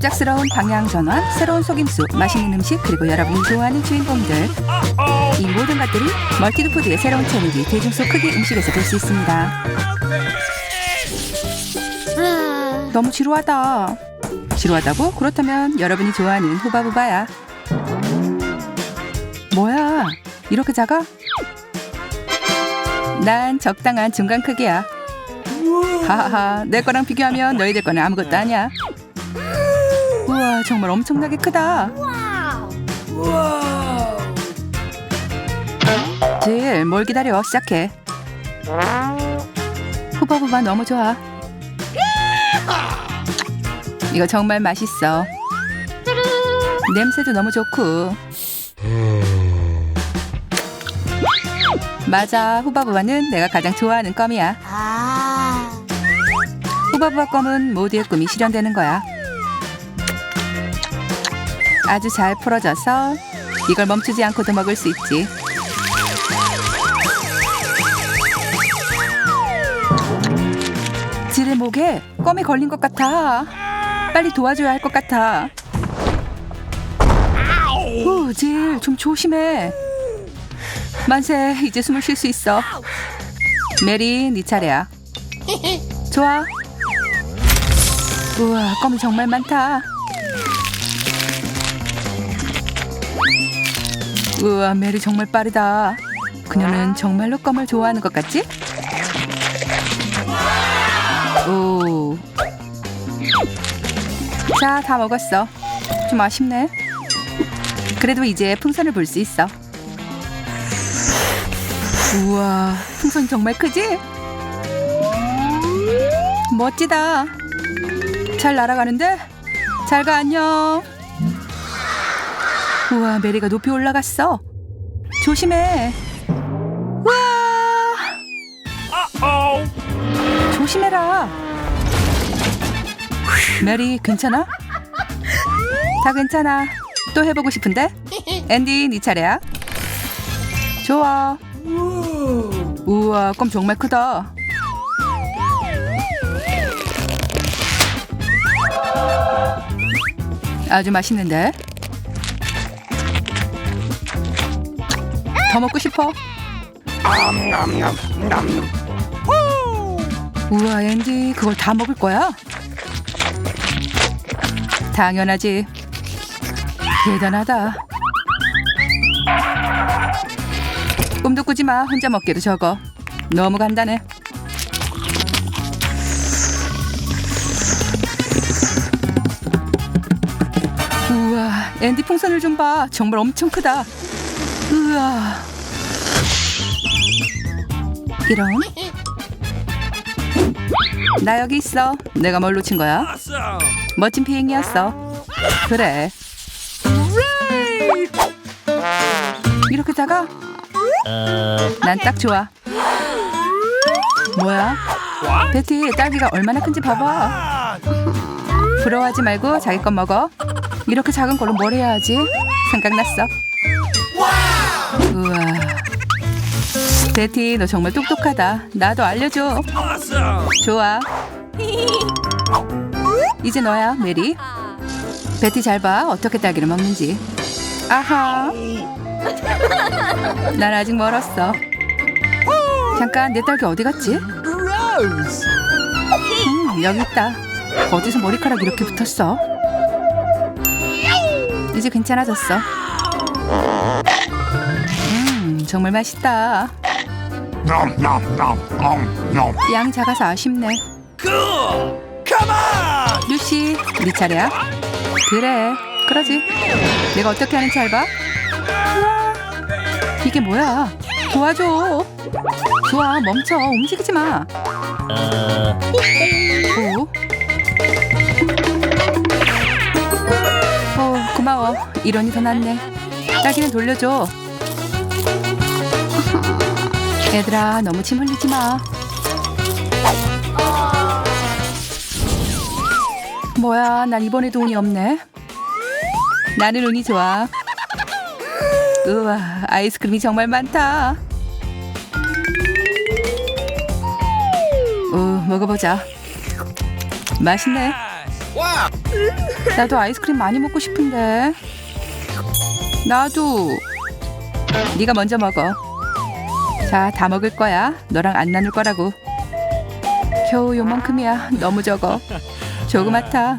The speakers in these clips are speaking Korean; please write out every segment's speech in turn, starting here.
갑작스러운 방향 전환, 새로운 속임수, 맛있는 음식, 그리고 여러분이 좋아하는 주인공들. 이 모든 것들이 멀티드 푸드의 새로운 챌린지 대중 속 크기 음식에서 볼 수 있습니다. 너무 지루하다. 지루하다고? 그렇다면 여러분이 좋아하는 후바부바야. 뭐야? 이렇게 작아? 난 적당한 중간 크기야. 하하하, 내 거랑 비교하면 너희들 거는 아무것도 아니야. 우와, 정말 엄청나게 크다. 질, 뭘 기다려? 시작해. 후바부바 너무 좋아. 이거 정말 맛있어. 냄새도 너무 좋고. 맞아, 후바부바는 내가 가장 좋아하는 껌이야. 후바부바 껌은 모두의 꿈이 실현되는 거야. 아주 잘 풀어져서 이걸 멈추지 않고도 먹을 수 있지. 질의 목에 껌이 걸린 것 같아. 빨리 도와줘야 할 것 같아. 후, 질, 좀 조심해. 만세, 이제 숨을 쉴 수 있어. 메리, 네 차례야. 좋아. 우와, 껌이 정말 많다. 우와, 메리 정말 빠르다. 그녀는 정말로 껌을 좋아하는 것 같지? 오. 자, 다 먹었어. 좀 아쉽네. 그래도 이제 풍선을 볼 수 있어. 우와, 풍선 정말 크지? 멋지다. 잘 날아가는데? 잘 가, 안녕. 우와, 메리가 높이 올라갔어. 조심해. 우와, 조심해라. 메리, 괜찮아? 다 괜찮아. 또 해보고 싶은데? 앤디, 네 차례야. 좋아. 우와, 껌 정말 크다. 아주 맛있는데? 더 먹고 싶어? 우와, 앤디, 그걸 다 먹을 거야? 당연하지. 대단하다. 꿈도 꾸지 마. 혼자 먹기도 적어. 너무 간단해. 우와, 앤디 풍선을 좀 봐. 정말 엄청 크다. 우와. 이런. 나 여기 있어. 내가 뭘 놓친 거야? 멋진 비행이었어. 그래. 이렇게 작아? 난딱 좋아. 뭐야? 베티, 딸기가 얼마나 큰지 봐봐. 부러워하지 말고 자기 것 먹어. 이렇게 작은 걸로 뭘 해야 하지? 생각났어. 우와. 베티, 너 정말 똑똑하다. 나도 알려줘. 좋아. 이제 너야, 메리. 베티 잘 봐. 어떻게 딸기를 먹는지. 아하. 난 아직 멀었어. 잠깐 내 딸기 어디 갔지? 음, 여기 있다. 어디서 머리카락 이렇게 붙었어? 이제 괜찮아졌어. 음, 정말 맛있다. Nom. 양 작아서 아쉽네. 루시, 네 차례야. 그래, 그러지. 내가 어떻게 하는지 잘 봐. 우와, 이게 뭐야? 도와줘. 좋아, 멈춰. 움직이지 마. 오. 오, 고마워. 이런이 더 낫네. 딸기는 돌려줘. 얘들아, 너무 침 흘리지 마. 뭐야, 난 이번에도 운이 없네. 나는 운이 좋아. 우와, 아이스크림이 정말 많다. 오, 먹어보자. 맛있네. 나도 아이스크림 많이 먹고 싶은데. 나도. 네가 먼저 먹어. 자, 다 먹을 거야. 너랑 안 나눌 거라고. 겨우 요만큼이야. 너무 적어. 조그맣다.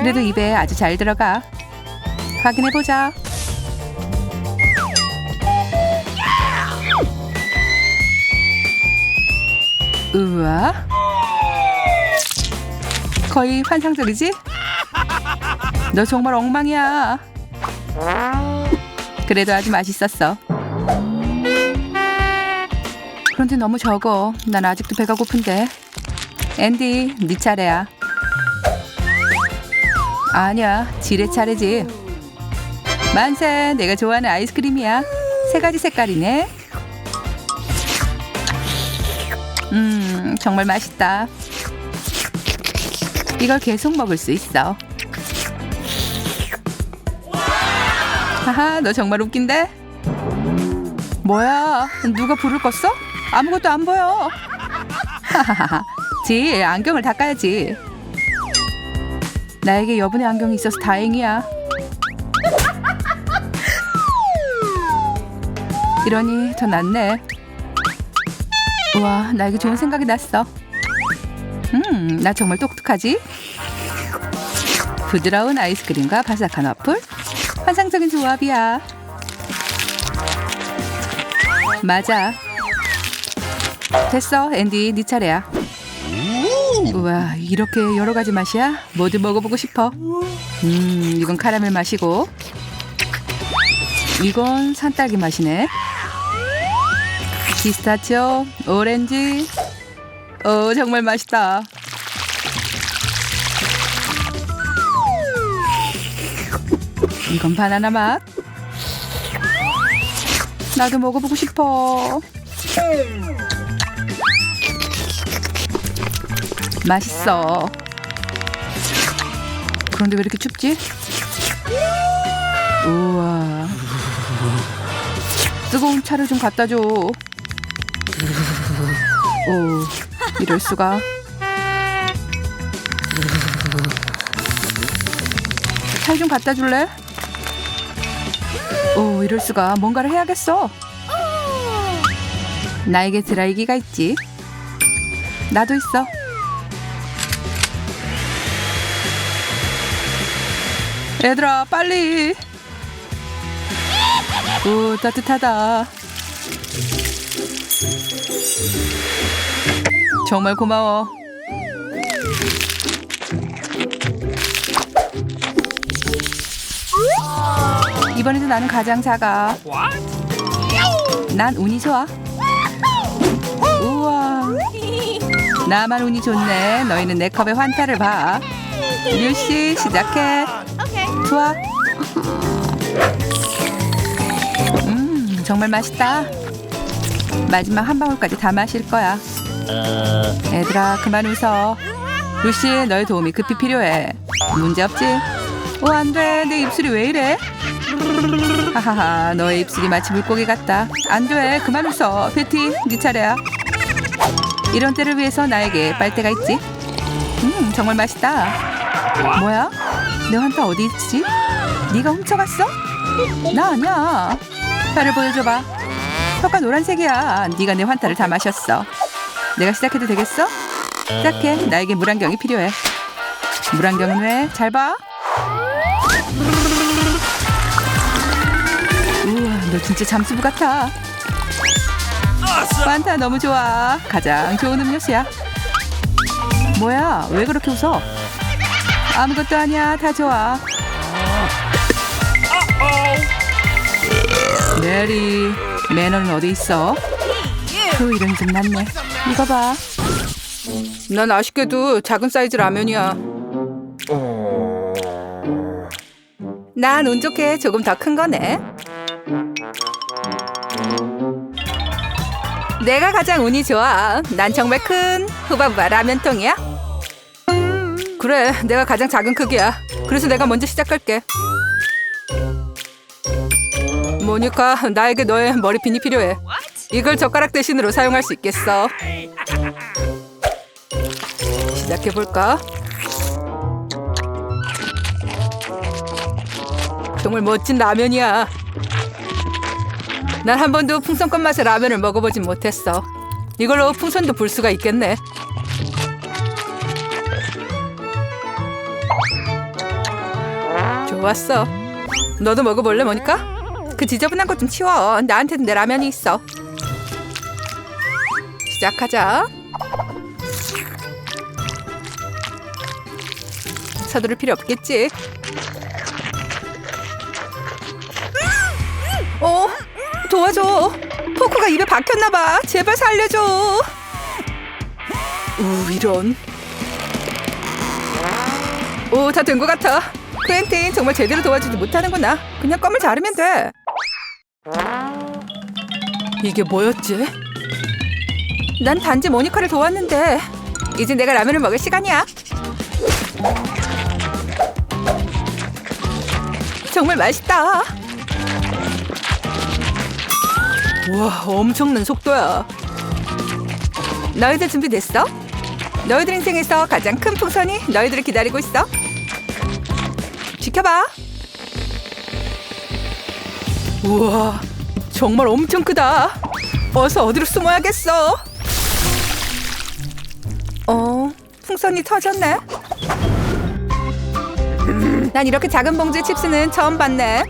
그래도 입에 아주 잘 들어가. 확인해 보자. 우와. 거의 환상적이지? 너 정말 엉망이야. 그래도 아주 맛있었어. 그런데 너무 적어. 난 아직도 배가 고픈데. 앤디, 네 차례야. 아니야, 지레 차례지. 만세, 내가 좋아하는 아이스크림이야. 세 가지 색깔이네. 음, 정말 맛있다. 이걸 계속 먹을 수 있어. 하하, 너 정말 웃긴데? 뭐야, 누가 불을 껐어? 아무것도 안 보여. 지, 안경을 닦아야지. 나에게 여분의 안경이 있어서 다행이야. 이러니 더 낫네. 우와, 나에게 좋은 생각이 났어. 음, 나 정말 똑똑하지? 부드러운 아이스크림과 바삭한 와플? 환상적인 조합이야. 맞아. 됐어, 앤디, 네 차례야. 우와, 이렇게 여러 가지 맛이야? 모두 먹어보고 싶어. 음, 이건 카라멜 맛이고, 이건 산딸기 맛이네. 피스타치오, 오렌지. 오, 정말 맛있다. 이건 바나나 맛. 나도 먹어보고 싶어. 맛있어. 그런데 왜 이렇게 춥지? 우와. 뜨거운 차를 좀 갖다 줘. 오, 이럴 수가. 차좀 갖다 줄래? 오, 이럴 수가. 뭔가를 해야겠어. 나에게 드라이기가 있지. 나도 있어. 얘들아, 빨리. 오, 따뜻하다. 정말 고마워. 이번에도 나는 가장 작아. 난 운이 좋아. 우와. 나만 운이 좋네. 너희는 내 컵의 환타를 봐. 류씨 시작해. 좋아. 음, 정말 맛있다. 마지막 한 방울까지 다 마실 거야. 애들아, 그만 웃어. 루시, 너의 도움이 급히 필요해. 문제 없지? 오, 안 돼. 내 입술이 왜 이래? 하하하, 너의 입술이 마치 물고기 같다. 안 돼. 그만 웃어. 베티, 네 차례야. 이런 때를 위해서 나에게 빨대가 있지. 음, 정말 맛있다. 뭐야? 내 환타 어디 있지? 네가 훔쳐갔어? 나 아니야. 혀를 보여줘봐. 혀가 노란색이야. 네가 내 환타를 다 마셨어. 내가 시작해도 되겠어? 시작해. 나에게 물안경이 필요해. 물안경은 왜? 잘 봐. 우와, 너 진짜 잠수부 같아. 환타 너무 좋아. 가장 좋은 음료수야. 뭐야? 왜 그렇게 웃어? 아무것도 아니야. 다 좋아. 메리, 매너는 어디 있어? 그 이름이 좀 낫네. 이거 봐. 난 아쉽게도 작은 사이즈 라면이야. 난 운 좋게 조금 더 큰 거네. 내가 가장 운이 좋아. 난 정말 큰 후바바 라면통이야. 그래, 내가 가장 작은 크기야. 그래서 내가 먼저 시작할게. 모니카, 나에게 너의 머리핀이 필요해. 이걸 젓가락 대신으로 사용할 수 있겠어. 시작해볼까? 정말 멋진 라면이야. 난 한 번도 풍선껌 맛의 라면을 먹어보진 못했어. 이걸로 풍선도 볼 수가 있겠네. 좋았어. 너도 먹어볼래, 모니까? 그 지저분한 것 좀 치워. 나한테는 내 라면이 있어. 시작하자. 서두를 필요 없겠지. 어, 도와줘. 포크가 입에 박혔나 봐. 제발 살려줘. 우, 이런. 오, 다 된 것 같아. 크엔틴 정말 제대로 도와주지 못하는구나. 그냥 껌을 자르면 돼. 이게 뭐였지? 난 단지 모니카를 도왔는데 이제 내가 라면을 먹을 시간이야. 정말 맛있다. 우와, 엄청난 속도야. 너희들 준비됐어? 너희들 인생에서 가장 큰 풍선이 너희들을 기다리고 있어. 지켜봐. 우와, 정말 엄청 크다. 어서 어디로 숨어야겠어. 어, 풍선이 터졌네. 난 이렇게 작은 봉지의 칩스는 처음 봤네.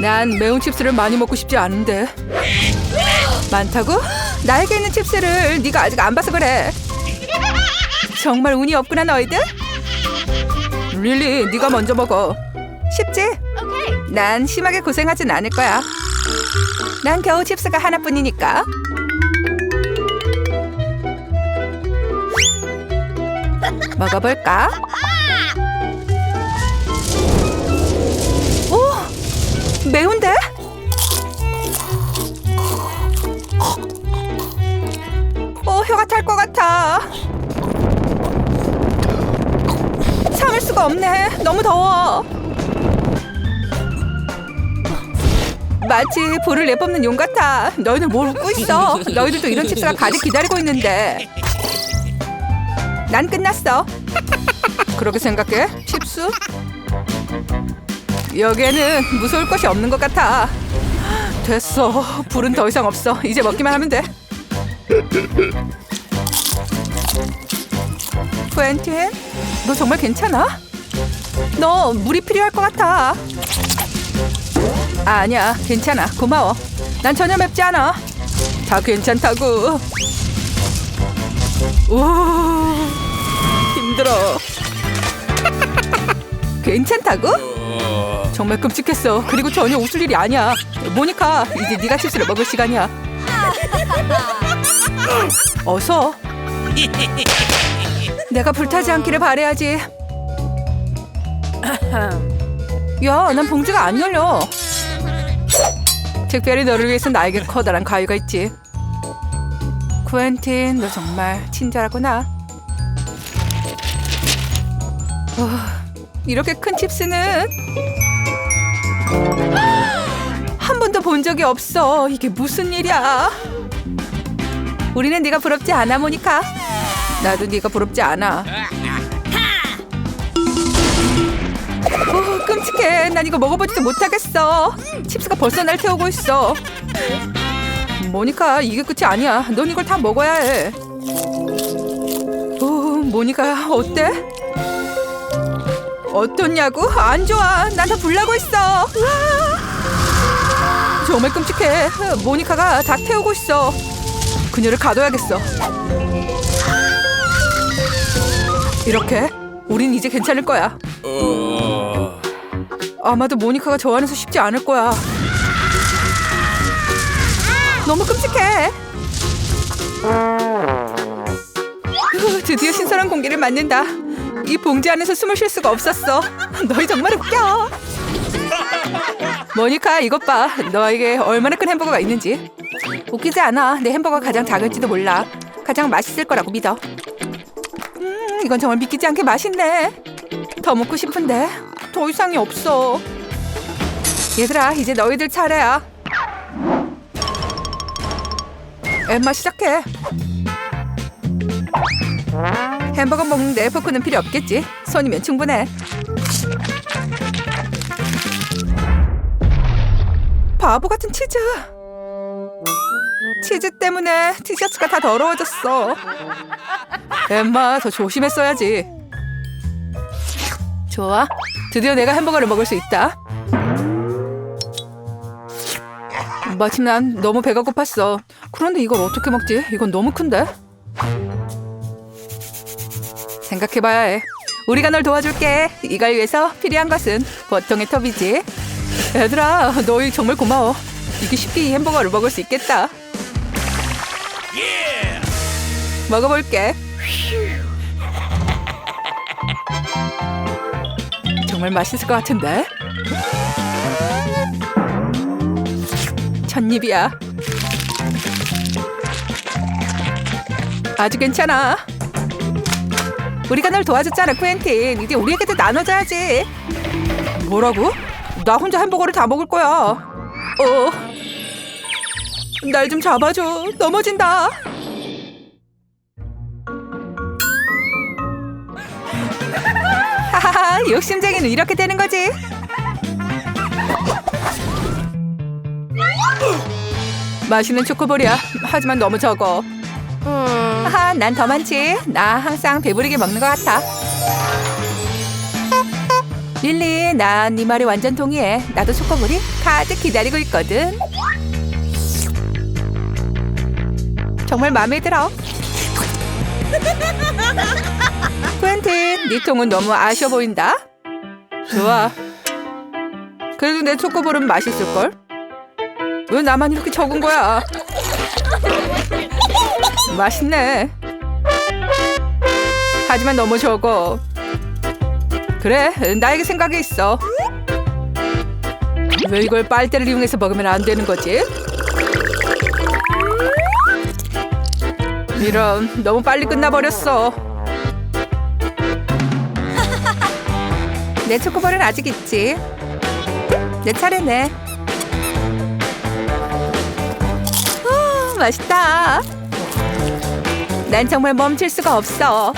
난 매운 칩스를 많이 먹고 싶지 않은데. 많다고? 나에게 있는 칩스를 네가 아직 안 봐서 그래. 정말 운이 없구나 너희들. 릴리, 네가 먼저 먹어. 쉽지? 난 심하게 고생하진 않을 거야. 난 겨우 칩스가 하나뿐이니까. 먹어볼까? 더워. 마치 불을 내뿜는 용 같아. 너희들 뭘 웃고 있어? 너희들도 이런 칩스가 가득 기다리고 있는데. 난 끝났어. 그렇게 생각해? 칩스? 여기에는 무서울 것이 없는 것 같아. 됐어. 불은 더 이상 없어. 이제 먹기만 하면 돼. 푸엔틴, 너 정말 괜찮아? 너 물이 필요할 것 같아. 아, 아니야, 괜찮아. 고마워. 난 전혀 맵지 않아. 다 괜찮다고. 우 힘들어. 괜찮다고? 정말 끔찍했어. 그리고 전혀 웃을 일이 아니야. 모니카, 이제 네가 칩스를 먹을 시간이야. 어서. 내가 불타지 않기를 바래야지. 야, 난 봉지가 안 열려. 특별히 너를 위해서 나에게 커다란 가위가 있지. 쿠엔틴, 너 정말 친절하구나. 어, 이렇게 큰 칩스는 한 번도 본 적이 없어. 이게 무슨 일이야? 우리는 네가 부럽지 않아, 모니카. 나도 네가 부럽지 않아. 끔찍해. 난 이거 먹어보지도 못하겠어. 칩스가 벌써 날 태우고 있어. 모니카, 이게 끝이 아니야. 넌 이걸 다 먹어야 해. 오, 모니카, 어때? 어떻냐고? 안 좋아. 난 다 불나고 있어. 정말 끔찍해. 모니카가 다 태우고 있어. 그녀를 가둬야겠어. 이렇게 우린 이제 괜찮을 거야. 아마도 모니카가 저 안에서 쉽지 않을 거야. 너무 끔찍해. 으, 드디어 신선한 공기를 맞는다. 이 봉지 안에서 숨을 쉴 수가 없었어. 너희 정말 웃겨. 모니카 이것 봐. 너에게 얼마나 큰 햄버거가 있는지. 웃기지 않아. 내 햄버거가 가장 작을지도 몰라. 가장 맛있을 거라고 믿어. 음, 이건 정말 믿기지 않게 맛있네. 더 먹고 싶은데 더 이상이 없어. 얘들아, 이제 너희들 차례야. 엠마 시작해. 햄버거 먹는데 포크는 필요 없겠지. 손이면 충분해. 바보 같은 치즈. 치즈 때문에 티셔츠가 다 더러워졌어. 엠마, 더 조심했어야지. 좋아. 드디어 내가 햄버거를 먹을 수 있다. 마침 난 너무 배가 고팠어. 그런데 이걸 어떻게 먹지? 이건 너무 큰데? 생각해봐야 해. 우리가 널 도와줄게. 이걸 위해서 필요한 것은 보통의 톱이지. 얘들아, 너희 정말 고마워. 이게 쉽게 이 햄버거를 먹을 수 있겠다. 먹어볼게. 정말 맛있을 것 같은데? 첫입이야. 아주 괜찮아. 우리가 널 도와줬잖아, 쿠엔틴. 이제 우리에게도 나눠줘야지. 뭐라고? 나 혼자 햄버거를 다 먹을 거야. 어. 날 좀 잡아줘. 넘어진다. 욕심쟁이는 이렇게 되는 거지. 맛있는 초코볼이야. 하지만 너무 적어. 하하, 난더 많지. 나 항상 배부르게 먹는 것 같아. 릴리, 난 네 말에 완전 동의해. 나도 초코볼이 가득 기다리고 있거든. 정말 마음에 들어. 네 통은 너무 아쉬워 보인다. 좋아. 그래도 내 초코볼은 맛있을걸? 왜 나만 이렇게 적은 거야? 맛있네. 하지만 너무 적어. 그래, 나에게 생각이 있어. 왜 이걸 빨대를 이용해서 먹으면 안 되는 거지? 이런, 너무 빨리 끝나버렸어. 내 초코볼은 아직 있지. 내 차례네. 아, 맛있다. 난 정말 멈출 수가 없어.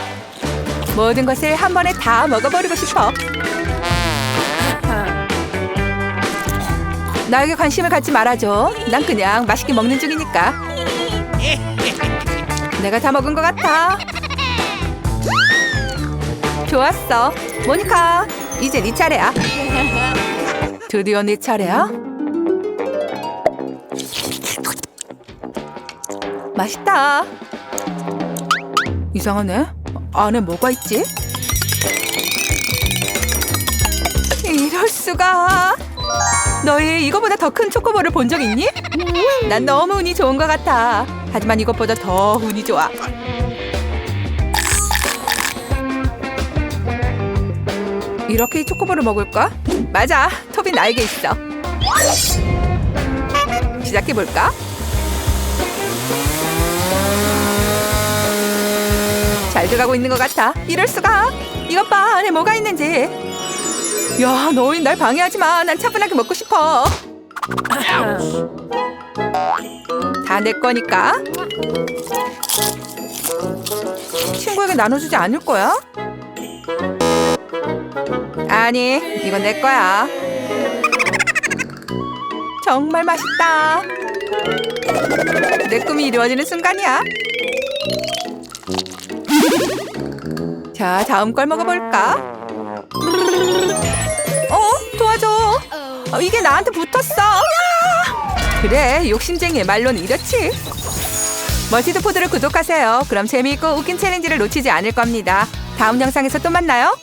모든 것을 한 번에 다 먹어버리고 싶어. 나에게 관심을 갖지 말아줘. 난 그냥 맛있게 먹는 중이니까. 내가 다 먹은 것 같아. 좋았어. 모니카, 이제 네 차례야. 드디어 네 차례야? 맛있다. 이상하네. 안에 뭐가 있지? 이럴 수가. 너희 이거보다 더 큰 초코볼을 본 적 있니? 난 너무 운이 좋은 것 같아. 하지만 이것보다 더 운이 좋아. 이렇게 이 초코볼을 먹을까? 맞아. 톱이 나에게 있어. 시작해 볼까? 잘 들어가고 있는 것 같아. 이럴 수가. 이것 봐. 안에 뭐가 있는지. 야, 너희 날 방해하지 마. 난 차분하게 먹고 싶어. 다 내 거니까. 친구에게 나눠주지 않을 거야? 아니, 이건 내 거야. 정말 맛있다. 내 꿈이 이루어지는 순간이야. 자, 다음 걸 먹어볼까? 어? 도와줘. 어, 이게 나한테 붙었어. 그래, 욕심쟁이의 말로는 이렇지. 멀티드 포드를 구독하세요. 그럼 재미있고 웃긴 챌린지를 놓치지 않을 겁니다. 다음 영상에서 또 만나요.